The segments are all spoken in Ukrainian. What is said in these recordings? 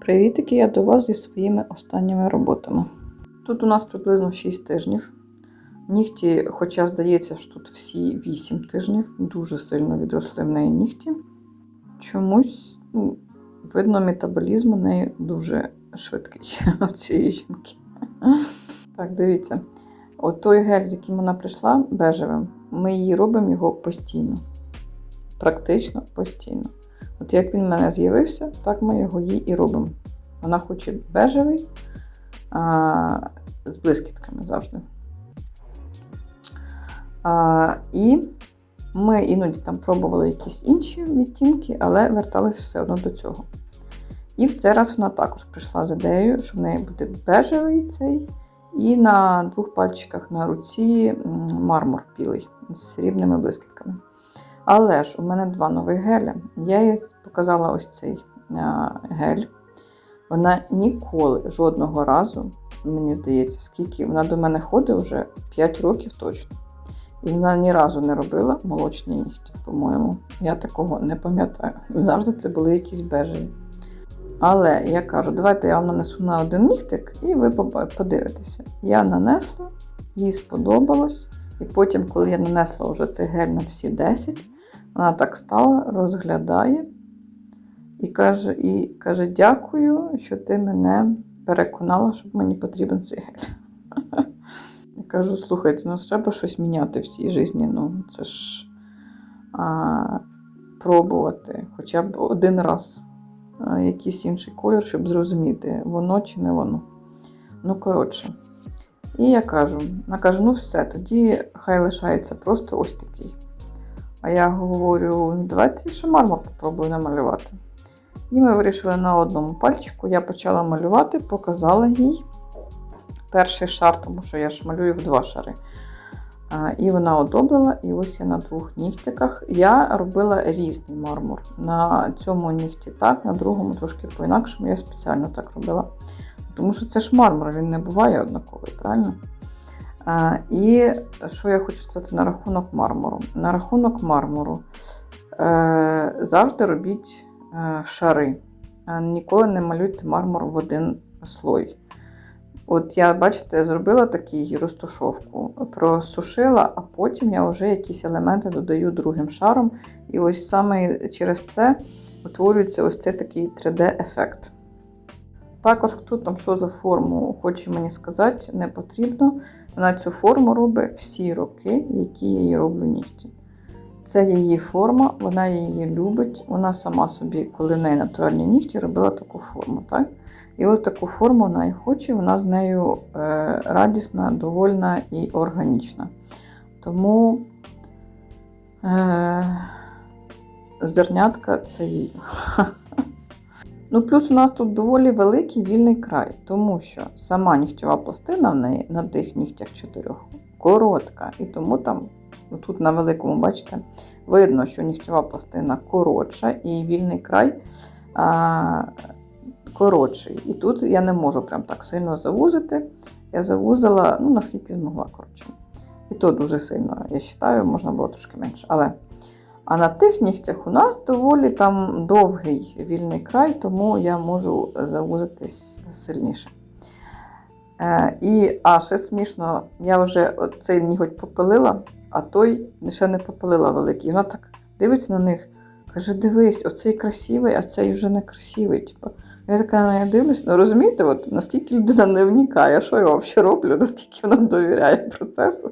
Привітики, я до вас зі своїми останніми роботами. Тут у нас приблизно 6 тижнів. Нігті, хоча здається, що тут всі 8 тижнів, дуже сильно відросли в неї нігті. Чомусь ну, видно, метаболізм у неї дуже швидкий у цієї жінки. Так, дивіться. От той гель, з яким вона прийшла бежевим, ми її робимо його постійно. Практично постійно. От як він в мене з'явився, так ми його їй і робимо. Вона хоче бежевий а, з блискітками завжди. А, і ми іноді там пробували якісь інші відтінки, але верталися все одно до цього. І в цей раз вона також прийшла з ідеєю, що в неї буде бежевий цей, і на двох пальчиках на руці мармур білий з срібними блискітками. Але ж у мене два нових геля. Я їй показала ось цей а, гель. Вона ніколи жодного разу, мені здається, скільки вона до мене ходить вже 5 років точно. І вона ні разу не робила молочні нігті, по-моєму. Я такого не пам'ятаю. Завжди це були якісь бежеві. Але я кажу, давайте я вам нанесу на один нігтик, і ви подивитеся. Я нанесла, їй сподобалось. І потім, коли я нанесла вже цей гель на всі 10, вона так стала, розглядає і каже, і каже: Дякую, що ти мене переконала, що мені потрібен цей гель. Я кажу: слухайте, ну треба щось міняти в цій житті. Ну, це ж а, пробувати хоча б один раз а, якийсь інший колір, щоб зрозуміти, воно чи не воно. Ну, коротше. І я кажу: вона каже, ну все, тоді хай лишається просто ось такий. А я говорю, «Ну, давайте ще мармур попробую намалювати. І ми вирішили на одному пальчику. Я почала малювати, показала їй перший шар, тому що я ж малюю в два шари. І вона одобрила, і ось я на двох нігтиках. Я робила різний мармур. На цьому нігті так, на другому трошки по-інакшому. Я спеціально так робила. Тому що це ж мармур, він не буває однаковий, правильно? І що я хочу сказати на рахунок мармуру? На рахунок мармуру е, завжди робіть е, шари. Е, Ніколи не малюйте мармур в один слой. От я, бачите, зробила такий розташовку, просушила, а потім я вже якісь елементи додаю другим шаром. І ось саме через це утворюється ось цей такий 3D-ефект. Також, хто там що за форму хоче мені сказати, не потрібно. Вона цю форму робить всі роки, які я їй роблю нігті. Це її форма, вона її любить. Вона сама собі, коли в неї натуральні нігті, робила таку форму. Так? І от таку форму вона і хоче, вона з нею е, радісна, довольна і органічна. Тому е, зернятка це її. Ну, плюс у нас тут доволі великий вільний край, тому що сама нігтєва пластина в неї на тих нігтях чотирьох коротка. І тому там, ну, тут на великому, бачите, видно, що нігтєва пластина коротша і вільний край а, коротший. І тут я не можу прям так сильно завузити. Я завузила, ну, наскільки змогла, коротше. І то дуже сильно, я вважаю, можна було трошки менше. Але а на тих нігтях у нас доволі там довгий вільний край, тому я можу завузитись сильніше. Е, і, а ще смішно, я вже цей ніготь попилила, а той ще не попилила великий. Вона так дивиться на них, каже: дивись, оцей красивий, а цей вже не красивий. Типу. Я така на неї дивлюсь, ну розумієте, от, наскільки людина не вникає, що я взагалі роблю, наскільки вона довіряє процесу.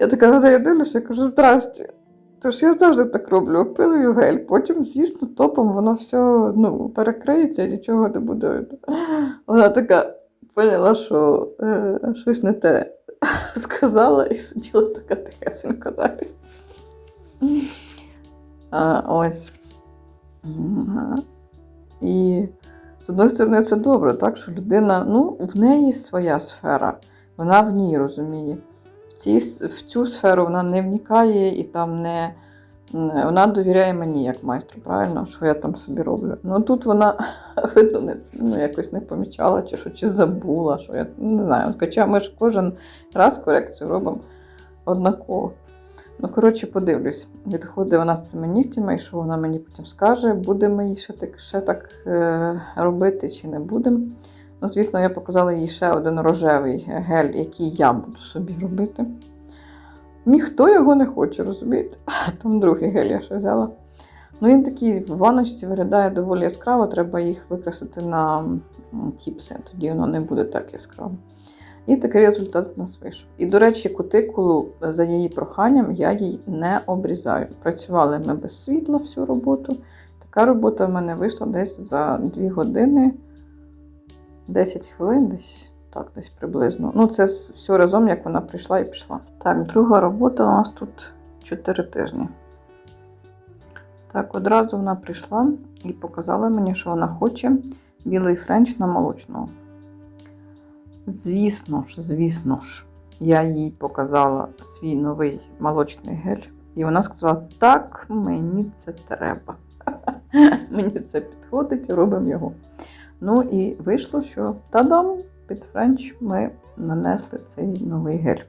Я така на неї дивлюся, я кажу, здрасте. Тож я завжди так роблю, опилую гель, потім, звісно, топом воно все ну, перекриється, нічого не буде. Вона така поняла, що е, щось не те сказала і сиділа така тихесенько далі. А, ось. І з одної сторони, це добре, так, що людина, ну, в неї своя сфера, вона в ній розуміє. Ці, в цю сферу вона не вникає і там не. Вона довіряє мені як майстру, правильно, що я там собі роблю. Ну тут вона видно не, ну, якось не помічала, чи що, чи забула, що я не знаю. Хоча ми ж кожен раз корекцію робимо однаково. Ну, коротше, подивлюсь, відходить вона з цими нігтями, і що вона мені потім скаже, будемо її ще так, ще так е, робити чи не будемо. Ну, звісно, я показала їй ще один рожевий гель, який я буду собі робити. Ніхто його не хоче, розумієте? Там другий гель я ще взяла. Ну, він такий в ваночці виглядає доволі яскраво, треба їх викрасити на тіпси, тоді воно не буде так яскраво. І такий результат у нас вийшов. І, до речі, кутикулу за її проханням я їй не обрізаю. Працювали ми без світла всю роботу. Така робота в мене вийшла десь за 2 години, 10 хвилин, десь так, десь приблизно. Ну, це все разом, як вона прийшла і пішла. Так, друга робота у нас тут 4 тижні. Так, одразу вона прийшла і показала мені, що вона хоче білий френч на молочного. Звісно ж, звісно ж, я їй показала свій новий молочний гель, і вона сказала: так, мені це треба. мені це підходить, робимо його. Ну і вийшло, що тадам, під френч ми нанесли цей новий гель.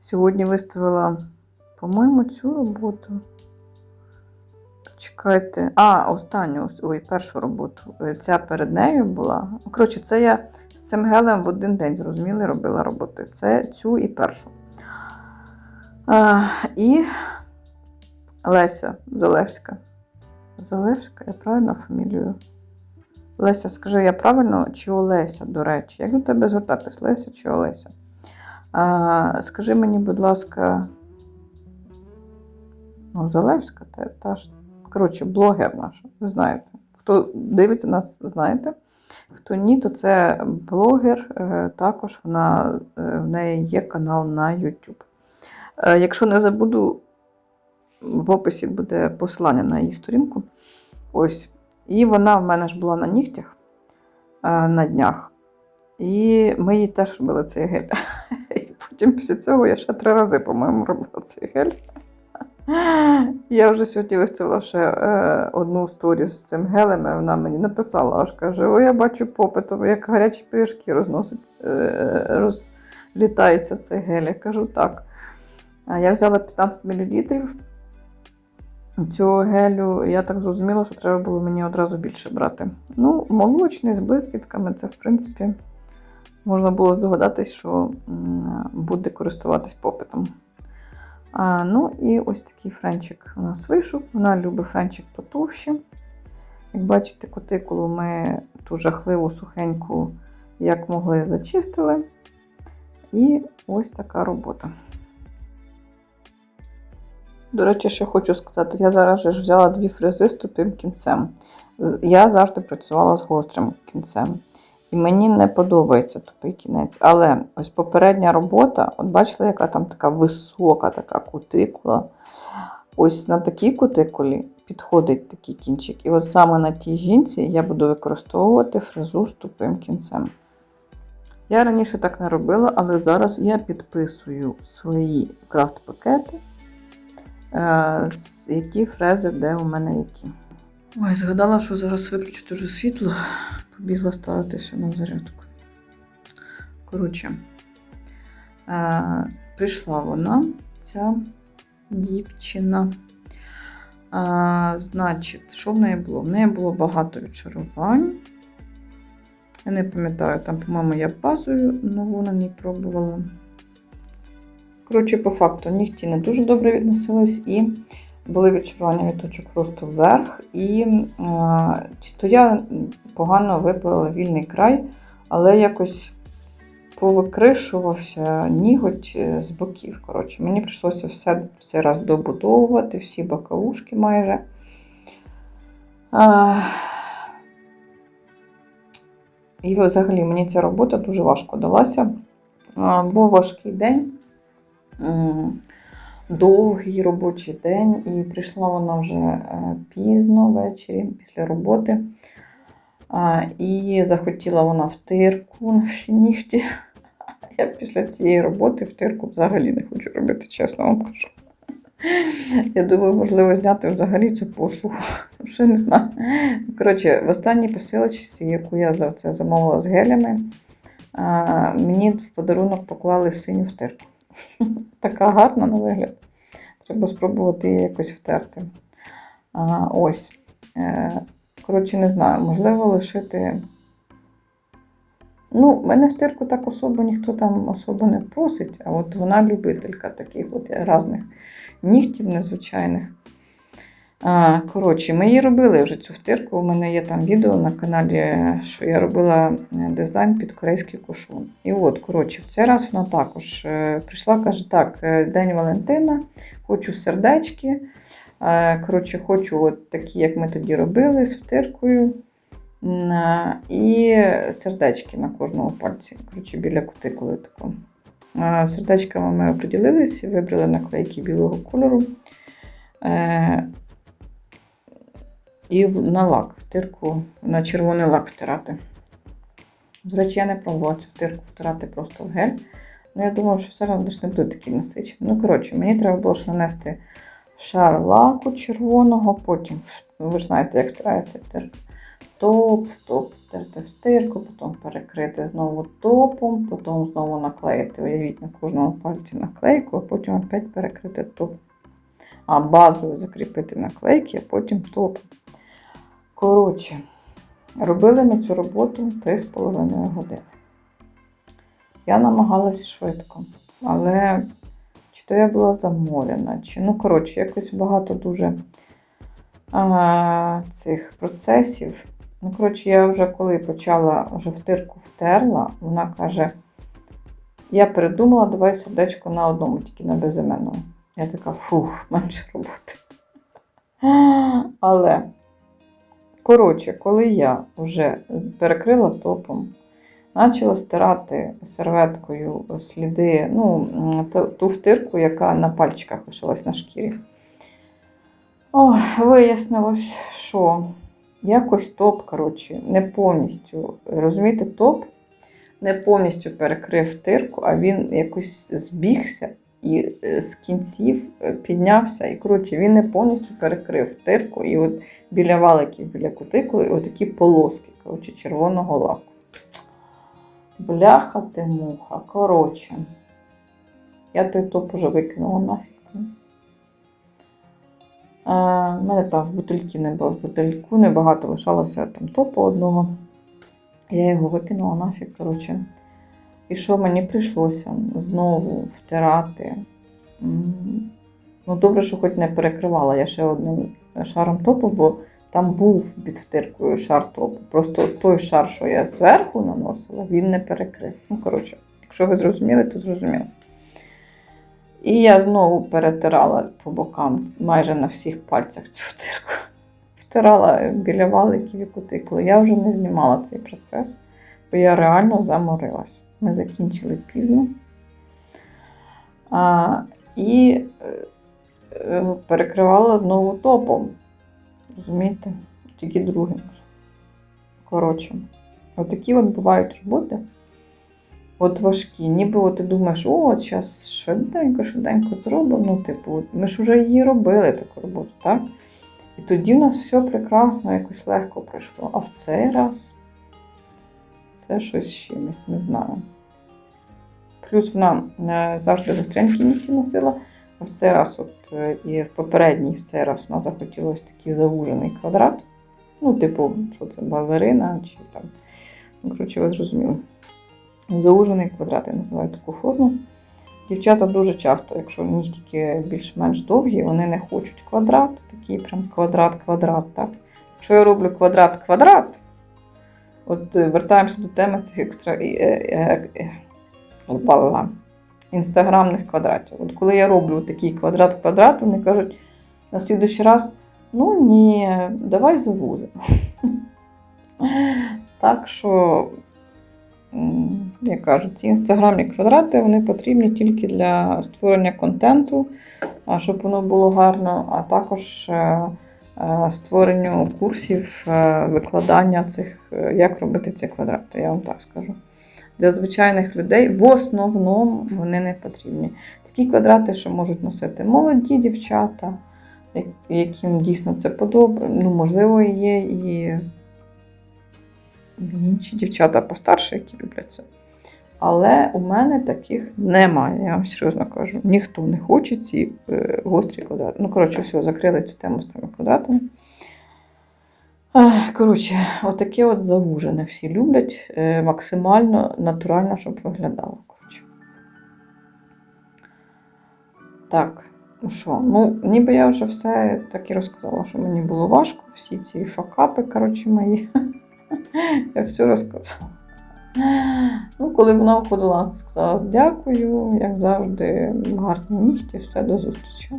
Сьогодні виставила, по-моєму, цю роботу. Чекайте. А, останню, ой, першу роботу. Е, Ця перед нею була. Коротше, це я з цим гелем в один день, зрозуміли, робила роботи. Це цю і першу. А, і Леся Залевська. Залевська, я правильно фамілію? Леся, скажи, я правильно чи Олеся, до речі? Як до тебе звертатись, Леся чи Олеся? А, скажи мені, будь ласка, ну, Залевська, та, та ж. Коротше, блогер наш, ви знаєте. Хто дивиться нас, знаєте. Хто ні, то це блогер. е, Також вона, е, в неї є канал на YouTube. Е, Якщо не забуду, в описі буде посилання на її сторінку. Ось. І вона в мене ж була на нігтях е, на днях. І ми їй теж робили цей гель. І потім після цього я ще три рази, по-моєму, робила цей гель. Я вже сьогодні виставила ще е, одну сторіс з цим гелем, і вона мені написала, аж каже: О, я бачу попитом, як гарячі пиріжки розносить, е, розлітається цей гель. Я кажу так. Я взяла 15 мл цього гелю, я так зрозуміла, що треба було мені одразу більше брати. Ну, молочний з блискітками, це, в принципі, можна було здогадатись, що буде користуватись попитом. А, ну і ось такий френчик у нас вийшов. Вона любить френчик потовще. Як бачите, кутикулу ми ту жахливу сухеньку, як могли, зачистили. І ось така робота. До речі, ще хочу сказати, я зараз ж взяла дві фрези з тупим кінцем. Я завжди працювала з гострим кінцем. І мені не подобається тупий кінець. Але ось попередня робота, от бачите, яка там така висока така кутикула. Ось на такій кутикулі підходить такий кінчик. І от саме на тій жінці я буду використовувати фрезу з тупим кінцем. Я раніше так не робила, але зараз я підписую свої крафт-пакети, які фрези, де у мене які. Ой, згадала, що зараз виключу дуже світло, побігла ставитися на зарядку. Коротше, е, прийшла вона, ця дівчина. А, значить, що в неї було? В неї було багато відчарувань. Я не пам'ятаю, там, по-моєму, я базою нову на ній пробувала. Коротше, по факту, нігті не дуже добре відносились і були відчарування від точок росту вверх. І а, то я погано випилила вільний край, але якось повикришувався ніготь е, з боків. Коротше, мені прийшлося все в цей раз добудовувати, всі боковушки майже. А, і взагалі мені ця робота дуже важко далася. Був важкий день, довгий робочий день, і прийшла вона вже е, пізно ввечері після роботи. І захотіла вона втирку на всі нігті. Я після цієї роботи втирку взагалі не хочу робити, чесно вам кажу. Я думаю, можливо, зняти взагалі цю послугу. Ще не знаю. Коротше, в останній посилочці, яку я за це замовила з гелями, мені в подарунок поклали синю втирку. така гарна на вигляд. Треба спробувати її якось втерти. А, ось. Е, коротше, не знаю, можливо, лишити. Ну, мене втирку так особо ніхто там особо не просить, а от вона любителька таких от різних нігтів незвичайних. Коротше, ми її робили вже цю втирку. У мене є там відео на каналі, що я робила е, дизайн під корейський кушон. І от, коротше, в цей раз вона також е, прийшла, каже: так, е, День Валентина, хочу сердечки. Коротше, хочу от такі, як ми тоді робили, з втиркою. І сердечки на кожному пальці. Коротше, біля кутикули тако. Е, Сердечками ми оприділилися, вибрали наклейки білого кольору. І на лак, втирку, на червоний лак втирати. До речі, я не пробувала цю втирку втирати просто в гель. Ну, я думала, що все одно ж не буде такий насичений. Ну, коротше, мені треба було ж нанести шар лаку червоного, потім, ну, ви ж знаєте, як втирається втирка. Топ, топ, втерти втирку, потім перекрити знову топом, потім знову наклеїти, уявіть, на кожному пальці наклейку, а потім опять перекрити топ. А базою закріпити наклейки, а потім топ. Коротше, робили ми цю роботу 3,5 години. Я намагалась швидко, але чи то я була заморена, чи ну, коротше, якось багато дуже а, цих процесів. Ну, коротше, я вже коли почала вже втирку втерла, вона каже: я передумала, давай сердечко на одному, тільки на безіменному. Я така, фух, менше роботи. Але, коротше, коли я вже перекрила топом, почала стирати серветкою сліди, ну, ту- втирку, яка на пальчиках лишилась на шкірі. О, вияснилось, що якось топ, коротше, не повністю, розумієте, топ не повністю перекрив втирку, а він якось збігся і е, з кінців е, піднявся. І, коротше, він не повністю перекрив втирку. І от біля валиків, біля кутикули, отакі полоски, коротше, червоного лаку. Бляха ти муха. Коротше. Я той топ уже викинула нафіг. У мене там в бутильки не було, в бутильку небагато лишалося там топу одного. Я його викинула нафіг, коротше. І що мені прийшлося знову втирати. Ну, добре, що хоч не перекривала я ще одним шаром топу, бо там був під втиркою шар топу. Просто той шар, що я зверху наносила, він не перекрив. Ну, коротше, якщо ви зрозуміли, то зрозуміли. І я знову перетирала по бокам майже на всіх пальцях цю втирку. Втирала біля валиків і кутикули. Я вже не знімала цей процес, бо я реально заморилась. Ми закінчили пізно. А, і е, е, перекривала знову топом. Розумієте? Тільки другим. Коротше, отакі от бувають роботи. От важкі. Ніби от ти думаєш, о, от зараз швиденько, швиденько зробимо. Ну, типу, ми ж вже її робили таку роботу, так? І тоді в нас все прекрасно, якось легко пройшло. А в цей раз це щось з чимось, не знаю. Плюс вона е, завжди гостренькі нігті носила, в цей раз, от е, і в попередній, в цей раз вона захотіла ось такий завужений квадрат. Ну, типу, що це балерина чи там. Ну, коротше, ви зрозуміли. Заужений квадрат, я називаю таку форму. Дівчата дуже часто, якщо нігтики більш-менш довгі, вони не хочуть квадрат, такий прям квадрат-квадрат. так? Якщо я роблю квадрат-квадрат, от е, вертаємося до теми цих екстра... е, е, інстаграмних квадратів. От коли я роблю такий квадрат-квадрат, вони кажуть на слідуючий раз: ну ні, давай завузимо. Так що як кажуть, ці інстаграмні квадрати вони потрібні тільки для створення контенту, щоб воно було гарно, а також створенню курсів е, викладання цих, е, як робити ці квадрати, я вам так скажу. Для звичайних людей в основному вони не потрібні. Такі квадрати, що можуть носити молоді дівчата, яким дійсно це подобається. Ну, можливо, є і інші дівчата постарше, які люблять це. Але у мене таких немає, я вам серйозно кажу. Ніхто не хоче ці е, гострі квадрати. Ну, коротше, все, закрили цю тему з тими квадратами. Коротше, отаке от завужене всі люблять. е, максимально натурально, щоб виглядало. Коротше. Так, ну що, ну, ніби я вже все так і розказала, що мені було важко. Всі ці факапи, коротше, мої. Я все розказала. Ну, коли вона уходила, сказала дякую, як завжди, гарні нігті, все до зустрічі.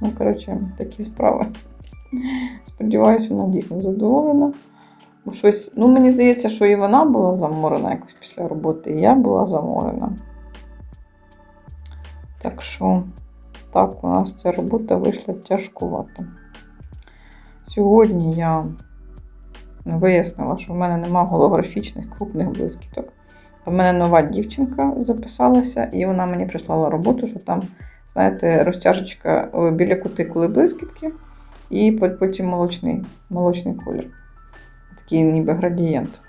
Ну, коротше, такі справи. Сподіваюсь, вона дійсно задоволена. Бо щось, ну, мені здається, що і вона була заморена якось після роботи, і я була заморена. Так що, так, у нас ця робота вийшла тяжкувато. Сьогодні я вияснила, що в мене нема голографічних крупних блискіток. В мене нова дівчинка записалася, і вона мені прислала роботу, що там, знаєте, розтяжечка біля кутикули блискітки, і потім молочний, молочний колір. Такий ніби градієнт.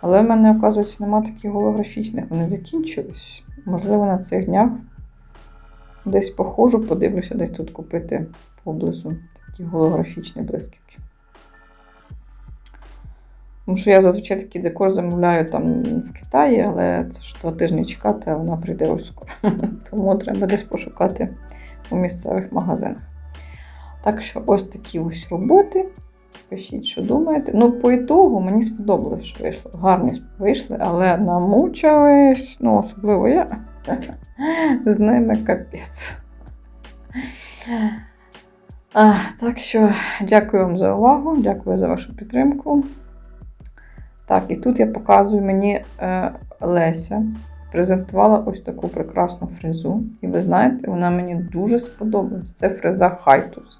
Але в мене, оказується, нема таких голографічних. Вони закінчились. Можливо, на цих днях десь похожу, подивлюся, десь тут купити поблизу такі голографічні блискітки. Тому що я зазвичай такий декор замовляю там в Китаї, але це ж два тижні чекати, а вона прийде ось скоро. Тому треба десь пошукати у місцевих магазинах. Так що ось такі ось роботи. Пишіть, що думаєте. Ну, по ітогу мені сподобалось, що вийшло. Гарні вийшли, але намучились, ну, особливо я. З ними капець. Так що дякую вам за увагу, дякую за вашу підтримку. Так, і тут я показую мені е, Леся презентувала ось таку прекрасну фрезу. І ви знаєте, вона мені дуже сподобалась. Це фреза Хайтус.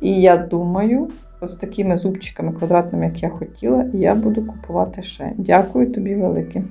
І я думаю, от з такими зубчиками квадратними, як я хотіла, я буду купувати ще. Дякую тобі велике.